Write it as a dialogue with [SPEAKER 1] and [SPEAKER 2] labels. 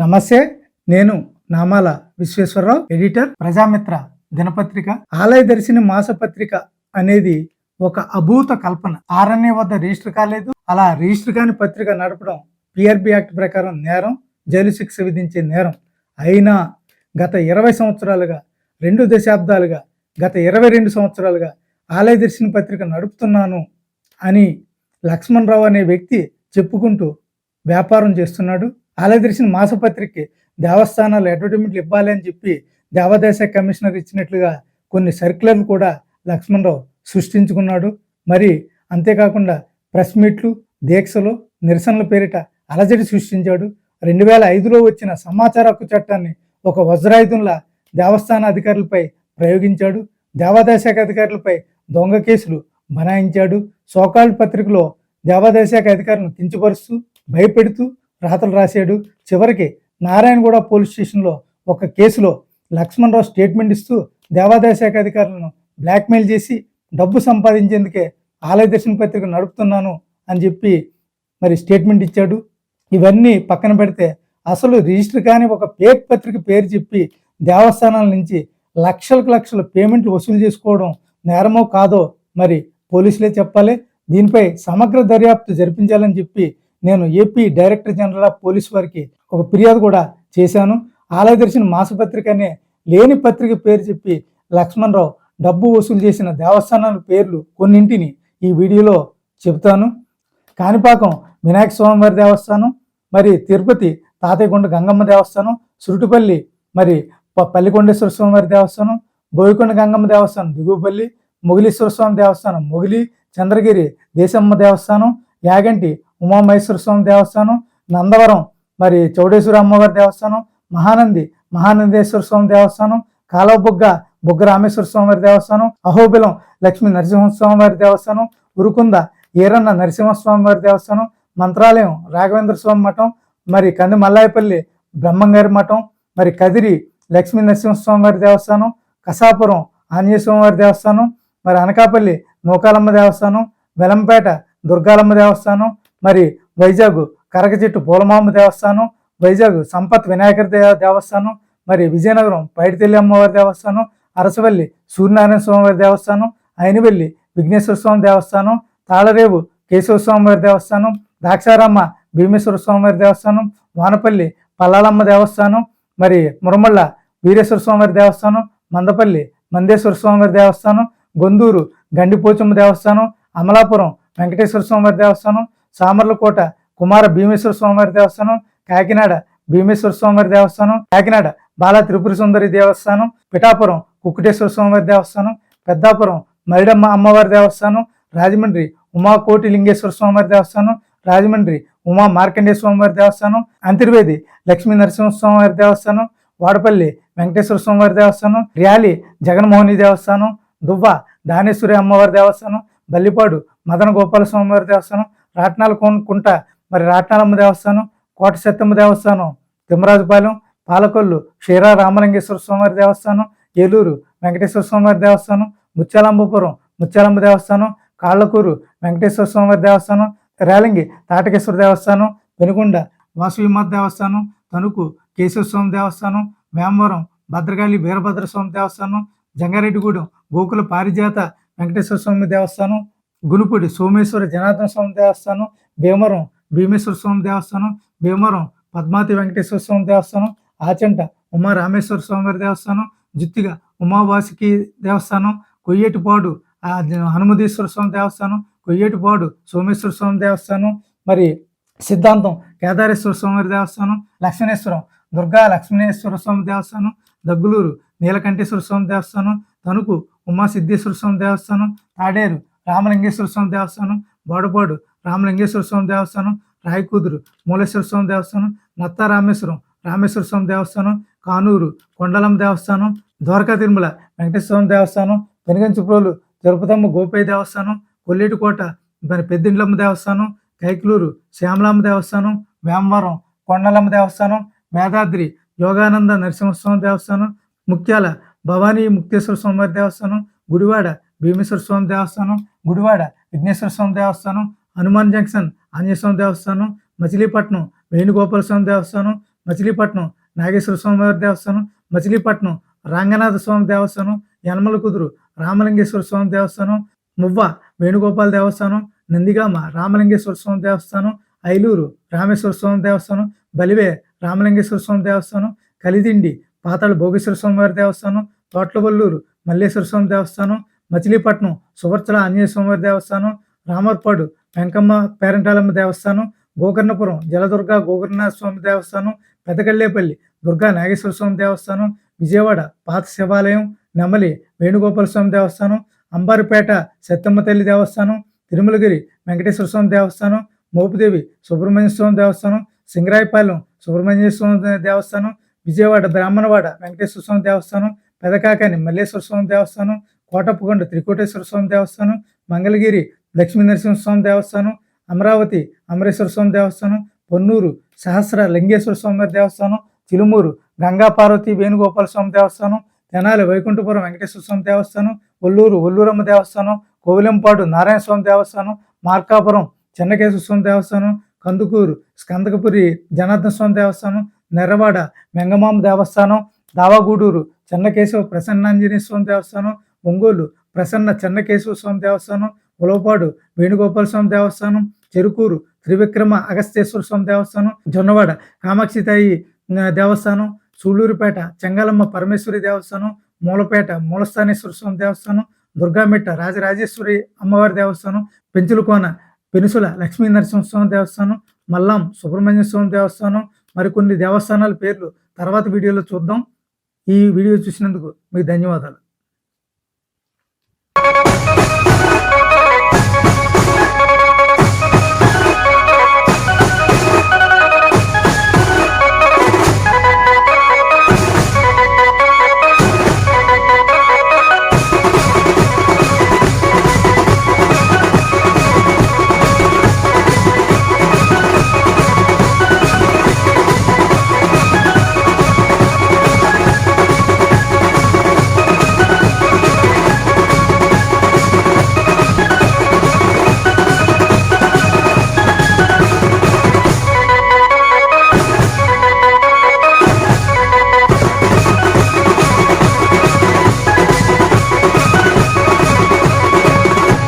[SPEAKER 1] నమస్తే నేను నామాల విశ్వేశ్వరరావు ఎడిటర్ ప్రజామిత్ర దినపత్రిక. ఆలయ దర్శిని మాసపత్రిక అనేది ఒక అభూత కల్పన. ఆర్ఎన్ఏ వద్ద రిజిస్టర్ కాలేదు. అలా రిజిస్టర్ కాని పత్రిక నడపడం పిఆర్బి యాక్ట్ ప్రకారం నేరం జైలు శిక్ష విధించే నేరం. అయినా గత ఇరవై సంవత్సరాలుగా రెండు దశాబ్దాలుగా గత ఇరవై రెండు సంవత్సరాలుగా ఆలయ దర్శన పత్రిక నడుపుతున్నాను అని లక్ష్మణ్ రావు అనే వ్యక్తి చెప్పుకుంటూ వ్యాపారం చేస్తున్నాడు. ఆలయదర్శన మాసపత్రికకి దేవస్థానాలు అడ్వర్టైజ్మెంట్లు ఇవ్వాలి అని చెప్పి దేవాదాయ కమిషనర్ ఇచ్చినట్లుగా కొన్ని సర్క్యులర్లు కూడా లక్ష్మణరావు సృష్టించుకున్నాడు. మరి అంతేకాకుండా ప్రెస్ మీట్లు దీక్షలు నిరసనల పేరిట అలజడి సృష్టించాడు. రెండు వేల ఐదులో వచ్చిన సమాచార హక్కు చట్టాన్ని ఒక వజ్రాయుధంలా దేవస్థాన అధికారులపై ప్రయోగించాడు. దేవాదాయ శాఖ అధికారులపై దొంగ కేసులు బనాయించాడు. సోకాల్డ్ పత్రికలో దేవాదాయ శాఖ అధికారులను కించపరుస్తూ భయపెడుతూ రాతలు రాశాడు. చివరికి నారాయణగూడ పోలీస్ స్టేషన్లో ఒక కేసులో లక్ష్మణరావు స్టేట్మెంట్ ఇస్తూ దేవాదాయ శాఖ అధికారులను బ్లాక్మెయిల్ చేసి డబ్బు సంపాదించేందుకే ఆలయ దర్శన పత్రిక నడుపుతున్నాను అని చెప్పి మరి స్టేట్మెంట్ ఇచ్చాడు. ఇవన్నీ పక్కన పెడితే అసలు రిజిస్టర్ కాని ఒక పేక్ పత్రిక పేరు చెప్పి దేవస్థానాల నుంచి లక్షలకు లక్షల పేమెంట్లు వసూలు చేసుకోవడం నేరమో కాదో మరి పోలీసులే చెప్పాలి. దీనిపై సమగ్ర దర్యాప్తు జరిపించాలని చెప్పి నేను AP director general of police వారికి ఒక ఫిర్యాదు కూడా చేశాను. ఆలయ దర్శన మాసపత్రిక అనే లేని పత్రిక పేరు చెప్పి లక్ష్మణ్ రావు డబ్బు వసూలు చేసిన దేవస్థానాల పేర్లు కొన్నింటిని ఈ వీడియోలో చెబుతాను. కాణిపాకం వినాయక స్వామివారి దేవస్థానం మరి తిరుపతి తాతయ్యకొండ గంగమ్మ దేవస్థానం సురుటుపల్లి మరి ప- పల్లికొండేశ్వర స్వామివారి దేవస్థానం బోయకొండ గంగమ్మ దేవస్థానం దిగువపల్లి మొగిలీశ్వర స్వామి దేవస్థానం మొగిలి చంద్రగిరి దేశమ్మ దేవస్థానం యాగంటి ఉమామహేశ్వర స్వామి దేవస్థానం నందవరం మరి చౌడేశ్వర అమ్మవారి దేవస్థానం మహానంది మహానందేశ్వర స్వామి దేవస్థానం కాలవబుగ్గ బుగ్గ రామేశ్వర స్వామివారి దేవస్థానం అహోబిలం లక్ష్మీ నరసింహస్వామి వారి దేవస్థానం ఉరుకుంద ఈరన్న నరసింహస్వామి వారి దేవస్థానం మంత్రాలయం రాఘవేంద్ర స్వామి మఠం మరి కంది మల్లాయపల్లి బ్రహ్మంగారి మఠం మరి కదిరి లక్ష్మీ నరసింహస్వామివారి దేవస్థానం కసాపురం ఆంజనేయ స్వామివారి దేవస్థానం మరి అనకాపల్లి నూకాలమ్మ దేవస్థానం వెలంపేట దుర్గాలమ్మ దేవస్థానం మరి వైజాగ్ కరకచెట్టు పూలమామ దేవస్థానం వైజాగ్ సంపత్ వినాయకర్ దేవస్థానం మరి విజయనగరం పైడితల్లి అమ్మవారి దేవస్థానం అరసవల్లి సూర్యనారాయణ స్వామివారి దేవస్థానం అయినవెల్లి విఘ్నేశ్వర స్వామి దేవస్థానం తాళరేవు కేశవ స్వామివారి దేవస్థానం ద్రాక్షారామ భీమేశ్వర స్వామివారి దేవస్థానం వానపల్లి పల్లాలమ్మ దేవస్థానం మరి మురమళ్ళ వీరేశ్వర స్వామివారి దేవస్థానం మందపల్లి మందేశ్వర స్వామివారి దేవస్థానం గొందూరు గండిపోచమ్మ దేవస్థానం అమలాపురం వెంకటేశ్వర స్వామివారి దేవస్థానం సామర్లకోట కుమార భీమేశ్వర స్వామివారి దేవస్థానం కాకినాడ భీమేశ్వర స్వామివారి దేవస్థానం కాకినాడ బాలా త్రిపుర సుందరి దేవస్థానం పిఠాపురం కుకుటేశ్వర స్వామివారి దేవస్థానం పెద్దాపురం మరిడమ్మ అమ్మవారి దేవస్థానం రాజమండ్రి ఉమాకోటి లింగేశ్వర స్వామివారి దేవస్థానం రాజమండ్రి ఉమా మార్కండేయ స్వామివారి దేవస్థానం అంతర్వేది లక్ష్మీ నరసింహ స్వామివారి దేవస్థానం వాడపల్లి వెంకటేశ్వర స్వామివారి దేవస్థానం ర్యాలి జగన్మోహిని దేవస్థానం దువ్వ దానేశ్వరి అమ్మవారి దేవస్థానం బల్లిపాడు మదన గోపాల స్వామివారి దేవస్థానం రాట్నాల కుంట మరి రాట్నాలమ్మ దేవస్థానం కోట సత్తమ్మ దేవస్థానం తిమ్మరాజుపాలెం పాలకొల్లు క్షీరా రామలింగేశ్వర స్వామివారి దేవస్థానం ఏలూరు వెంకటేశ్వర స్వామివారి దేవస్థానం ముత్యాలంబపురం ముత్యాలంబ దేవస్థానం కాళ్ళకూరు వెంకటేశ్వర స్వామివారి దేవస్థానం రేలంగి తాటకేశ్వర దేవస్థానం పెనుకొండ వాసవిమాత దేవస్థానం తణుకు కేశవ స్వామి దేవస్థానం వేమవరం భద్రకాళి వీరభద్ర స్వామి దేవస్థానం జంగారెడ్డిగూడెం గోకుల పారిజాత వెంకటేశ్వర స్వామి దేవస్థానం గునుపూడి సోమేశ్వర జనార్దన స్వామి దేవస్థానం భీమవరం భీమేశ్వర స్వామి దేవస్థానం భీమవరం పద్మావతి వెంకటేశ్వర స్వామి దేవస్థానం ఆచంట ఉమా రామేశ్వర స్వామివారి దేవస్థానం జుత్తిగా ఉమావాసికి దేవస్థానం కొయ్యేటిపాడు ఆ హనుమదీశ్వర స్వామి దేవస్థానం కొయ్యేటిపాడు సోమేశ్వర స్వామి దేవస్థానం మరి సిద్ధాంతం కేదారేశ్వర స్వామివారి దేవస్థానం లక్ష్మణేశ్వరం దుర్గా లక్ష్మణేశ్వర స్వామి దేవస్థానం దగ్గులూరు నీలకంఠేశ్వర స్వామి దేవస్థానం తణుకు ఉమా సిద్ధేశ్వర స్వామి దేవస్థానం తాడేరు రామలింగేశ్వర స్వామి దేవస్థానం బోడపాడు రామలింగేశ్వర స్వామి దేవస్థానం రాయకూదురు మూలేశ్వర స్వామి దేవస్థానం నత్తారామేశ్వరం రామేశ్వర స్వామి దేవస్థానం కానూరు కొండలమ్మ దేవస్థానం ద్వారకా తిరుమల వెంకటేశ్వరం దేవస్థానం పెనుగంచిప్రోలు తిరుపతమ్మ గోపయ్య దేవస్థానం కొల్లేటికోట మరి పెద్దిండ్లమ్మ దేవస్థానం కైకలూరు శ్యామలమ్మ దేవస్థానం వేమవరం కొండలమ్మ దేవస్థానం మేధాద్రి యోగానంద నరసింహస్వామి దేవస్థానం ముఖ్యాల భవానీ ముక్తేశ్వర స్వామివారి దేవస్థానం గుడివాడ భీమేశ్వర స్వామి దేవస్థానం గుడివాడ విఘ్నేశ్వర స్వామి దేవస్థానం హనుమాన్ జంక్షన్ ఆంజనేయ స్వామి దేవస్థానం మచిలీపట్నం వేణుగోపాల స్వామి దేవస్థానం మచిలీపట్నం నాగేశ్వర స్వామి వారి దేవస్థానం మచిలీపట్నం రంగనాథ స్వామి దేవస్థానం యనమల కుదురు రామలింగేశ్వర స్వామి దేవస్థానం మువ్వ వేణుగోపాల దేవస్థానం నందిగామ రామలింగేశ్వర స్వామి దేవస్థానం ఐలూరు రామేశ్వర స్వామి దేవస్థానం బలివే రామలింగేశ్వర స్వామి దేవస్థానం కలిదిండి పాతాళ భోగేశ్వర స్వామి వారి దేవస్థానం తోట్లవల్లూరు మల్లేశ్వర స్వామి దేవస్థానం మచిలీపట్నం సువర్చల ఆంజనేయ స్వామి వారి దేవస్థానం రామర్పాడు వెంకమ్మ పేరంటాలమ్మ దేవస్థానం గోకర్ణపురం జలదుర్గ గోకర్ణనాథ స్వామి దేవస్థానం పెదకళ్ళేపల్లి దుర్గా నాగేశ్వర స్వామి దేవస్థానం విజయవాడ పాత శివాలయం నెమలి వేణుగోపాల స్వామి దేవస్థానం అంబారిపేట సత్తమ్మ తల్లి దేవస్థానం తిరుమలగిరి వెంకటేశ్వర స్వామి దేవస్థానం మోపుదేవి సుబ్రహ్మణ్య స్వామి దేవస్థానం సింగరాయపాలెం సుబ్రహ్మణ్య స్వామి దేవస్థానం విజయవాడ బ్రాహ్మణవాడ వెంకటేశ్వర స్వామి దేవస్థానం పెదకాకాని మల్లేశ్వర స్వామి దేవస్థానం కోటప్పకొండ త్రికోటేశ్వర స్వామి దేవస్థానం మంగళగిరి లక్ష్మీ నరసింహస్వామి దేవస్థానం అమరావతి అమరేశ్వర స్వామి దేవస్థానం పొన్నూరు సహస్ర లింగేశ్వర స్వామి దేవస్థానం చిలుమూరు గంగా పార్వతి వేణుగోపాల స్వామి దేవస్థానం తెనాలి వైకుంఠపురం వెంకటేశ్వర స్వామి దేవస్థానం ఒల్లూరు ఒల్లూరమ్మ దేవస్థానం కోవిలంపాడు నారాయణ స్వామి దేవస్థానం మార్కాపురం చెన్నకేశ్వర స్వామి దేవస్థానం కందుకూరు స్కందకపురి జనార్దన స్వామి దేవస్థానం నెర్రవాడ వెంగమామ దేవస్థానం దావాగూడూరు చెన్నకేశవ ప్రసన్నాంజనేయ స్వామి దేవస్థానం ఒంగోలు ప్రసన్న చెన్నకేశవ స్వామి దేవస్థానం ఉలవపాడు వేణుగోపాల స్వామి దేవస్థానం చెరుకూరు త్రివిక్రమ అగస్తేశ్వర స్వామి దేవస్థానం జొన్నవాడ కామాక్షితాయి తాయి దేవస్థానం సూళ్ళూరుపేట చెంగాలమ్మ పరమేశ్వరి దేవస్థానం మూలపేట మూలస్థానేశ్వర స్వామి దేవస్థానం దుర్గామెట్ట రాజరాజేశ్వరి అమ్మవారి దేవస్థానం పెంచులకోన పెనుసుల లక్ష్మీ నరసింహస్వామి దేవస్థానం మల్లాం సుబ్రహ్మణ్య స్వామి దేవస్థానం మరికొన్ని దేవస్థానాల పేర్లు తర్వాత వీడియోలో చూద్దాం. ఈ వీడియో చూసినందుకు మీకు ధన్యవాదాలు.